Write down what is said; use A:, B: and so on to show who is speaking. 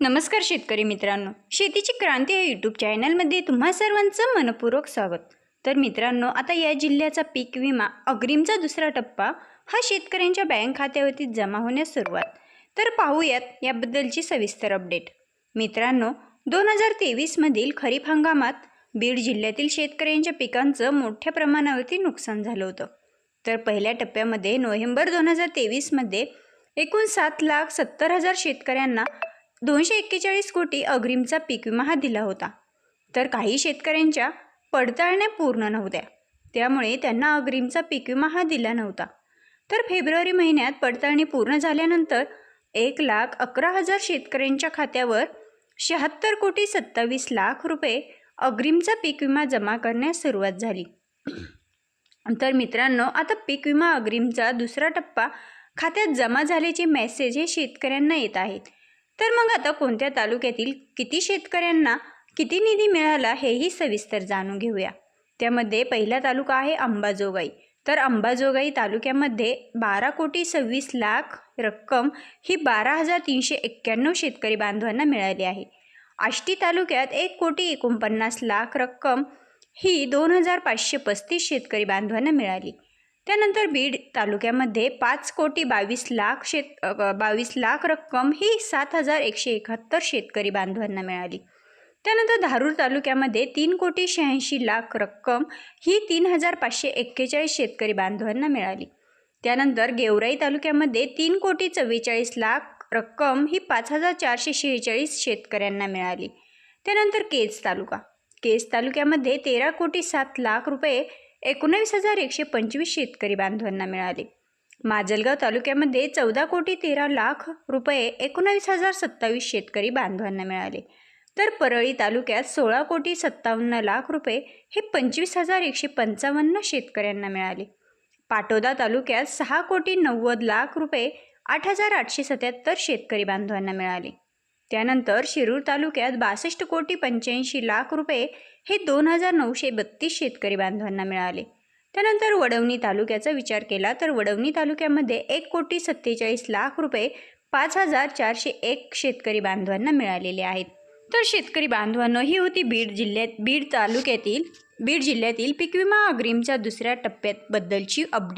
A: नमस्कार शेतकरी मित्रांनो. शेतीची क्रांती या यूट्यूब चॅनलमध्ये तुम्हा सर्वांचं मनपूर्वक स्वागत. तर मित्रांनो आता या जिल्ह्याचा पीक विमा अग्रिमचा दुसरा टप्पा हा शेतकऱ्यांच्या बँक खात्यावरती जमा होण्यास सुरुवात. तर पाहूयात याबद्दलची सविस्तर अपडेट मित्रांनो दोन हजार तेवीसमधील खरीप हंगामात बीड जिल्ह्यातील शेतकऱ्यांच्या पिकांचं मोठ्या प्रमाणावरती नुकसान झालं होतं. तर पहिल्या टप्प्यामध्ये नोव्हेंबर दोन हजार तेवीसमध्ये एकूण सात लाख सत्तर हजार शेतकऱ्यांना दोनशे एक्केचाळीस कोटी अग्रिमचा पीक विमा हा दिला होता. तर काही शेतकऱ्यांच्या पडताळण्या पूर्ण नव्हत्या. त्यामुळे त्यांना अग्रिमचा पीक विमा हा दिला नव्हता. तर फेब्रुवारी महिन्यात पडताळणी पूर्ण झाल्यानंतर एक लाख अकरा हजार शेतकऱ्यांच्या खात्यावर शहात्तर कोटी सत्तावीस लाख रुपये अग्रिमचा पीक विमा जमा करण्यास सुरुवात झाली. तर मित्रांनो आता पीक विमा अग्रिमचा दुसरा टप्पा खात्यात जमा झाल्याचे मेसेज हे शेतकऱ्यांना येत आहेत. तर मग आता कोणत्या तालुक्यातील किती शेतकऱ्यांना किती निधी मिळाला हेही सविस्तर जाणून घेऊया. त्यामध्ये पहिला तालुका आहे अंबाजोगाई. तर अंबाजोगाई तालुक्यामध्ये बारा कोटी सव्वीस लाख रक्कम ही बारा हजार तीनशे एक्क्याण्णव शेतकरी बांधवांना मिळाली आहे. आष्टी तालुक्यात एक कोटी एकोणपन्नास लाख रक्कम ही दोन हजार पाचशे पस्तीस शेतकरी बांधवांना मिळाली. त्यानंतर बीड तालुक्यामध्ये पाच कोटी बावीस लाख शेत बावीस लाख रक्कम ही सात हजार एकशे एकाहत्तर शेतकरी बांधवांना मिळाली. त्यानंतर धारूर तालुक्यामध्ये तीन कोटी शहाऐंशी लाख रक्कम ही तीन हजार पाचशे एक्केचाळीस शेतकरी बांधवांना मिळाली. त्यानंतर गेवराई तालुक्यामध्ये तीन कोटी चव्वेचाळीस लाख रक्कम ही पाच हजार चारशे शेहेचाळीस शेतकऱ्यांना मिळाली. त्यानंतर केज तालुका. केज तालुक्यामध्ये तेरा कोटी सात लाख रुपये एकोणावीस हजार एकशे पंचवीस शेतकरी बांधवांना मिळाले. माजलगाव तालुक्यामध्ये चौदा कोटी तेरा लाख रुपये एकोणावीस हजार सत्तावीस शेतकरी बांधवांना मिळाले. तर परळी तालुक्यात सोळा कोटी सत्तावन्न लाख रुपये हे पंचवीस हजार एकशे पंचावन्न शेतकऱ्यांना मिळाले. पाटोदा तालुक्यात सहा कोटी नव्वद लाख रुपये आठ हजार आठशे सत्याहत्तर शेतकरी बांधवांना मिळाले. त्यानंतर शिरूर तालुक्यात बासष्ट कोटी पंच्याऐंशी लाख रुपये हे दोन हजार नऊशे बत्तीस शेतकरी बांधवांना मिळाले. त्यानंतर वडवणी तालुक्याचा विचार केला तर वडवणी तालुक्यामध्ये एक कोटी सत्तेचाळीस लाख रुपये पाच हजार चारशे एक शेतकरी बांधवांना मिळालेले आहेत. तर शेतकरी बांधवांनो ही होती बीड जिल्ह्यात बीड तालुक्यातील बीड जिल्ह्यातील पीक विमा अग्रिमच्या दुसऱ्या टप्प्यात बद्दलची अपडेट